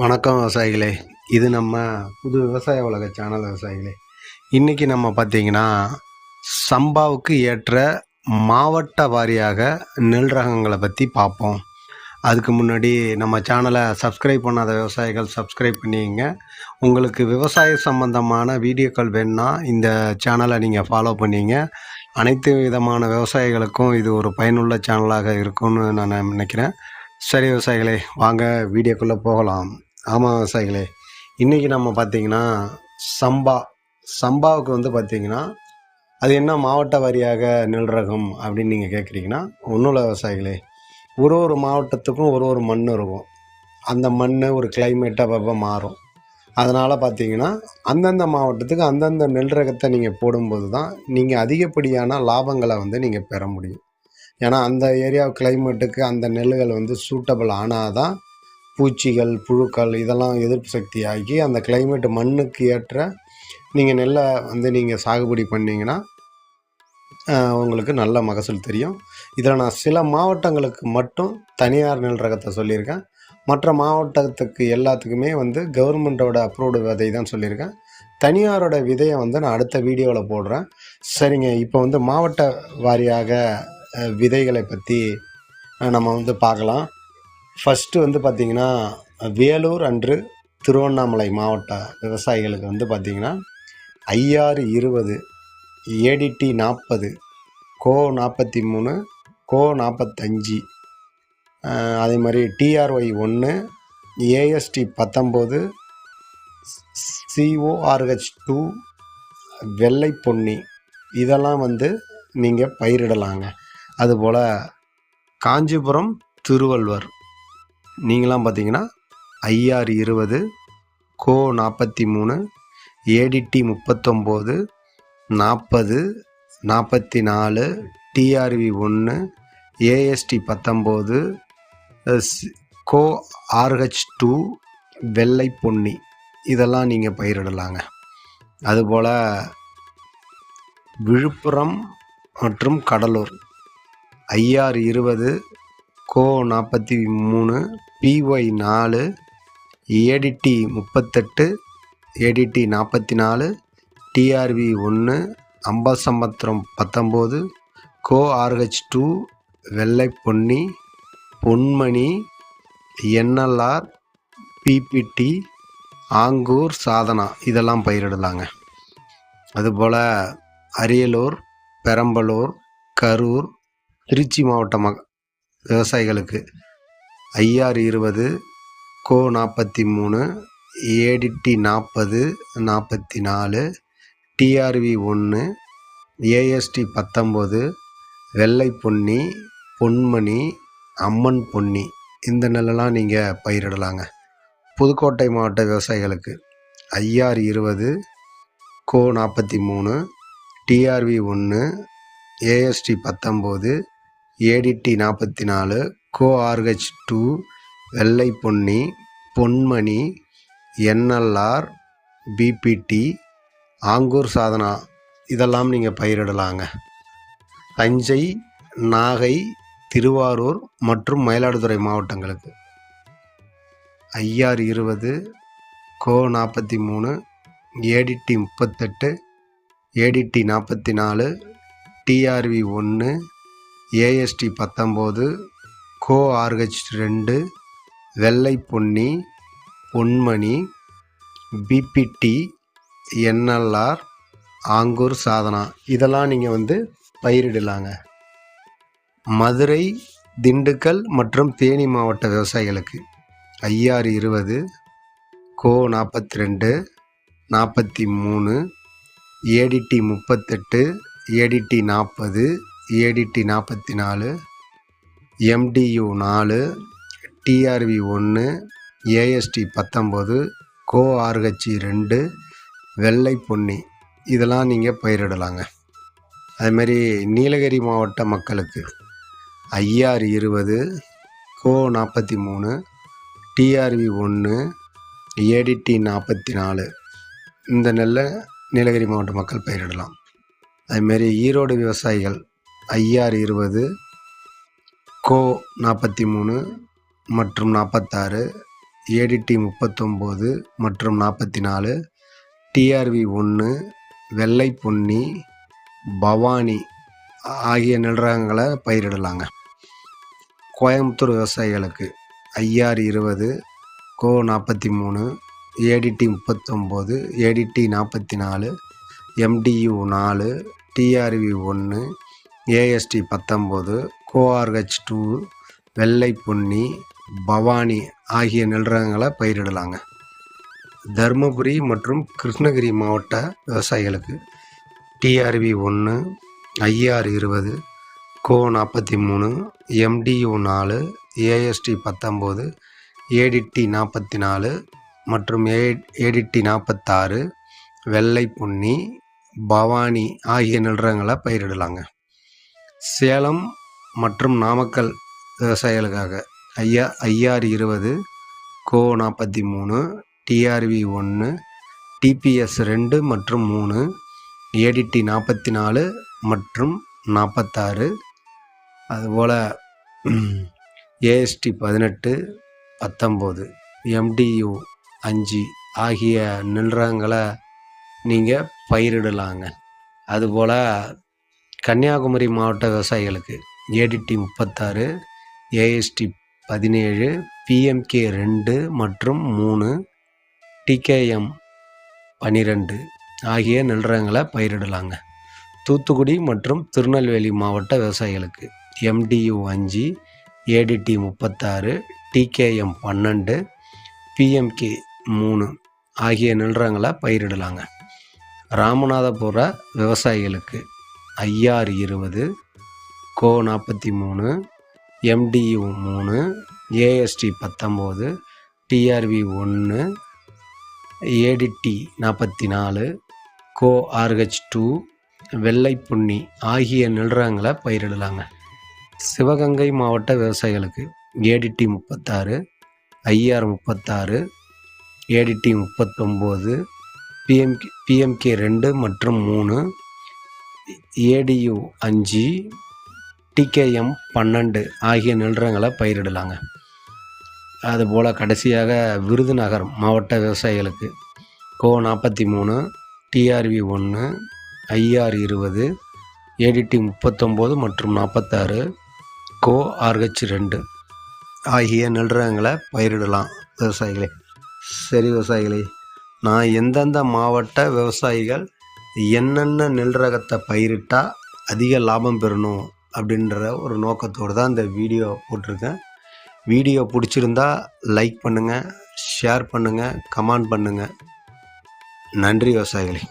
வணக்கம் விவசாயிகளே. இது நம்ம புது விவசாய உலக சேனல் விவசாயிகளே. இன்றைக்கி நம்ம பார்த்தீங்கன்னா சம்பாவுக்கு ஏற்ற மாவட்ட வாரியாக நெல் ரகங்களை பற்றி பார்ப்போம். அதுக்கு முன்னாடி நம்ம சேனலை சப்ஸ்கிரைப் பண்ணாத விவசாயிகள் சப்ஸ்கிரைப் பண்ணிங்க உங்களுக்கு விவசாய சம்பந்தமான வீடியோக்கள் வேணும்னா இந்த சேனலை நீங்கள் ஃபாலோ பண்ணிங்க. அனைத்து விதமான விவசாயிகளுக்கும் இது ஒரு பயனுள்ள சேனலாக இருக்கும்னு நான் நினைக்கிறேன். சரி விவசாயிகளே வாங்க வீடியோக்குள்ளே போகலாம். ஆமாம் விவசாயிகளே இன்றைக்கி நம்ம பார்த்தீங்கன்னா சம்பா. சம்பாவுக்கு வந்து பார்த்திங்கன்னா அது என்ன மாவட்ட வாரியாக நெல் ரகம் அப்படின்னு நீங்கள் கேட்குறீங்கன்னா ஒன்றும் இல்லை விவசாயிகளே ஒரு ஒரு மாவட்டத்துக்கும் ஒரு ஒரு மண் இருக்கும். அந்த மண் ஒரு கிளைமேட்டாக அப்பப்போ மாறும். அதனால் பார்த்தீங்கன்னா அந்தந்த மாவட்டத்துக்கு அந்தந்த நெல் ரகத்தை நீங்கள் போடும்போது தான் நீங்கள் அதிகப்படியான லாபங்களை வந்து நீங்கள் பெற முடியும். ஏன்னா அந்த ஏரியா கிளைமேட்டுக்கு அந்த நெல்கள் வந்து சூட்டபிள் ஆனால் தான் பூச்சிகள் புழுக்கள் இதெல்லாம் எதிர்ப்பு சக்தி ஆகி அந்த கிளைமேட் மண்ணுக்கு ஏற்ற நீங்கள் நெல்லை வந்து நீங்கள் சாகுபடி பண்ணிங்கன்னா உங்களுக்கு நல்ல மகசூல் தெரியும். இதில் நான் சில மாவட்டங்களுக்கு மட்டும் தனியார் நெல் ரகத்தை சொல்லியிருக்கேன். மற்ற மாவட்டத்துக்கு எல்லாத்துக்குமே வந்து கவர்மெண்ட்டோட அப்ரூவ்டு விதை தான் சொல்லியிருக்கேன். தனியாரோட விதையை வந்து நான் அடுத்த வீடியோவில் போடுறேன். சரிங்க இப்போ வந்து மாவட்ட வாரியாக விதைகளை பற்றி நம்ம வந்து பார்க்கலாம். ஃபஸ்ட்டு வந்து பார்த்திங்கன்னா வேலூர் அன்று திருவண்ணாமலை மாவட்ட விவசாயிகளுக்கு வந்து பார்த்திங்கன்னா ஐஆர் இருபது ஏடிடி நாற்பது கோ நாற்பத்தி மூணு கோ நாற்பத்தஞ்சு அதே மாதிரி டிஆர்ஒய் ஒன்று ஏஎஸ்டி பத்தொம்போது சிஓஆர்ஹெச் டூ வெள்ளை பொன்னி இதெல்லாம் வந்து நீங்கள் பயிரிடலாங்க. அதுபோல் காஞ்சிபுரம் திருவள்ளுவர். நீங்களாம் பார்த்தீங்கன்னா ஐஆர் இருபது கோ நாற்பத்தி மூணு ஏடிடி முப்பத்தொம்போது நாற்பது நாற்பத்தி நாலு டிஆர்வி ஒன்று ஏஎஸ்டி பத்தொம்போது கோ ஆர்ஹெச் டூ வெள்ளை பொன்னி. இதெல்லாம் நீங்கள் பயிரிடலாங்க. அதுபோல் விழுப்புரம் மற்றும் கடலூர். ஐஆர் இருபது கோ நாற்பத்தி மூணு பிஒய் நாலு ஏடிடி முப்பத்தெட்டு ஏடிடி நாற்பத்தி நாலு டிஆர்வி ஒன்று அம்பாசம்பத்திரம் பத்தொம்போது கோ ஆர்ஹெச் டூ வெள்ளை பொன்னி பொன்மணி என்எல்ஆர் பிபிடி ஆங்கூர் சாதனா இதெல்லாம் பயிரிடலாங்க. அதுபோல் அரியலூர் பெரம்பலூர் கரூர் திருச்சி மாவட்ட விவசாயிகளுக்கு. ஐஆர் இருபது கோ நாற்பத்தி மூணு ஏடிடி நாற்பது நாற்பத்தி நாலு டிஆர்வி ஒன்று ஏஎஸ்டி பத்தொம்போது வெள்ளை பொன்னி பொன்மணி அம்மன் பொன்னி. இந்த நெல்லாம் நீங்கள் பயிரிடலாங்க. புதுக்கோட்டை மாவட்ட விவசாயிகளுக்கு. ஐஆர் இருபது கோ நாற்பத்தி மூணு டிஆர்வி ஒன்று ஏஎஸ்டி பத்தொம்போது ஏடிடி நாற்பத்தி நாலு கோ ஆர்ஹெச் டூ வெள்ளை பொன்னி பொன்மணி என்எல்ஆர் பிபிடி ஆங்கூர் சாதனா இதெல்லாம் நீங்கள் பயிரிடலாங்க. தஞ்சை நாகை திருவாரூர் மற்றும் மயிலாடுதுறை மாவட்டங்களுக்கு. ஐஆர் இருபது கோ நாற்பத்தி மூணு ஏடிடி முப்பத்தெட்டு ஏடிடி நாற்பத்தி நாலு டிஆர்வி ஒன்று ஏஎஸ்டி பத்தொம்போது கோ ஆர்ஹெச் ரெண்டு வெள்ளை பொன்னி பொன்மணி பிபிடி என்எல்ஆர் ஆங்கூர் சாதனா. இதெல்லாம் நீங்கள் வந்து பயிரிடலாங்க. மதுரை திண்டுக்கல் மற்றும் தேனி மாவட்ட விவசாயிகளுக்கு. ஐஆர் இருபது கோ நாற்பத்தி ரெண்டு நாற்பத்தி மூணு ஏடிடி முப்பத்தெட்டு ஏடிடி நாற்பது ஏடிடி நாற்பத்தி நாலு எம்டியு நாலு டிஆர்வி ஒன்று ஏஎஸ்டி பத்தொம்போது கோஆர்ஹெச்சி ரெண்டு வெள்ளை பொன்னி. இதெல்லாம் நீங்கள் பயிரிடலாங்க. அதுமாரி நீலகிரி மாவட்ட மக்களுக்கு ஐஆர் இருபது கோ நாற்பத்தி மூணு டிஆர்வி ஒன்று ஏடிடி நாற்பத்தி நாலு இந்த நெல்லை நீலகிரி மாவட்ட மக்கள் பயிரிடலாம். அதுமாரி ஈரோடு விவசாயிகள் ஐஆர் இருபது கோ நாற்பத்தி மூணு மற்றும் நாற்பத்தாறு ஏடிடி முப்பத்தொம்போது மற்றும் நாற்பத்தி நாலு டிஆர்வி ஒன்று வெள்ளை பொன்னி பவானி ஆகிய நெல் ரகங்களை பயிரிடலாங்க. கோயம்புத்தூர் விவசாயிகளுக்கு ஐஆர் இருபது கோ நாற்பத்தி மூணு ஏடிடி முப்பத்தொம்போது ஏடிடி நாற்பத்தி நாலு எம்டியு நாலு டிஆர்வி ஒன்று ஏஎஸ்டி பத்தொம்போது கோஆர்ஹெச் டூ வெள்ளை பொன்னி பவானி ஆகிய நெல் ரகங்களை பயிரிடலாங்க. தருமபுரி மற்றும் கிருஷ்ணகிரி மாவட்ட விவசாயிகளுக்கு டிஆர்வி ஒன்று ஐஆர் இருபது கோ நாற்பத்தி மூணு எம்டியு நாலு ஏஎஸ்டி பத்தொம்போது ஏடிடி நாற்பத்தி நாலு மற்றும் ஏ ஏடிடி நாற்பத்தாறு வெள்ளை பொன்னி பவானி ஆகிய நிலங்களை பயிரிடலாங்க. சேலம் மற்றும் நாமக்கல் விவசாயிகளுக்காக. ஐயா ஐஆர் இருபது கோ நாற்பத்தி மூணு டிஆர்வி ஒன்று டிபிஎஸ் ரெண்டு மற்றும் மூணு ஏடிடி நாற்பத்தி நாலு மற்றும் நாற்பத்தாறு அதுபோல் ஏஎஸ்டி பதினெட்டு பத்தொம்போது எம்டியு அஞ்சு ஆகிய நெல் ரகங்களை நீங்கள் பயிரிடலாங்க. அதுபோல் கன்னியாகுமரி மாவட்ட விவசாயிகளுக்கு ஏடிடி முப்பத்தாறு ஏஎஸ்டி பதினேழு பிஎம்கே ரெண்டு மற்றும் மூணு டிகேஎம் பன்னிரெண்டு ஆகிய நெல் ரகங்களை பயிரிடலாங்க. தூத்துக்குடி மற்றும் திருநெல்வேலி மாவட்ட விவசாயிகளுக்கு எம்டியு அஞ்சு ஏடிடி முப்பத்தாறு டிகேஎம் பன்னெண்டு பிஎம்கே மூணு ஆகிய நெல் ரகங்களை பயிரிடலாங்க. ராமநாதபுர விவசாயிகளுக்கு ஐஆர் இருபது கோ நாற்பத்தி மூணு எம்டியு மூணு ஏஎஸ்டி பத்தொம்போது டிஆர்வி ஒன்று ஏடிடி நாற்பத்தி நாலு கோ ஆர்ஹெச் டூ வெள்ளை புன்னி ஆகிய நெல் பயிரிடலாங்க. சிவகங்கை மாவட்ட விவசாயிகளுக்கு ஏடிடி முப்பத்தாறு ஐஆர் முப்பத்தாறு ஏடிடி முப்பத்தொம்போது பிஎம்கே பிஎம்கே ரெண்டு மற்றும் மூணு ஏடியு அஞ்சு டிகேஎம் பன்னெண்டு ஆகிய நிலங்களை பயிரிடலாங்க. அதுபோல் கடைசியாக விருதுநகர் மாவட்ட விவசாயிகளுக்கு கோ நாற்பத்தி மூணு டிஆர்வி ஒன்று ஐஆர் இருபது ஏடிடி முப்பத்தொம்போது மற்றும் நாற்பத்தாறு கோ ஆர்ஹெச் ரெண்டு ஆகிய நிலங்களை பயிரிடலாம் விவசாயிகளே. சரி விவசாயிகளே நான் எந்தெந்த மாவட்ட விவசாயிகள் என்னென்ன நெல் ரகத்தை பயிரிட்டால் அதிக லாபம் பெறணும் அப்படின்ற ஒரு நோக்கத்தோடு தான் இந்த வீடியோ போட்டிருக்கேன். வீடியோ பிடிச்சிருந்தா லைக் பண்ணுங்கள் ஷேர் பண்ணுங்கள் கமெண்ட் பண்ணுங்கள் நன்றி விவசாயிகளே.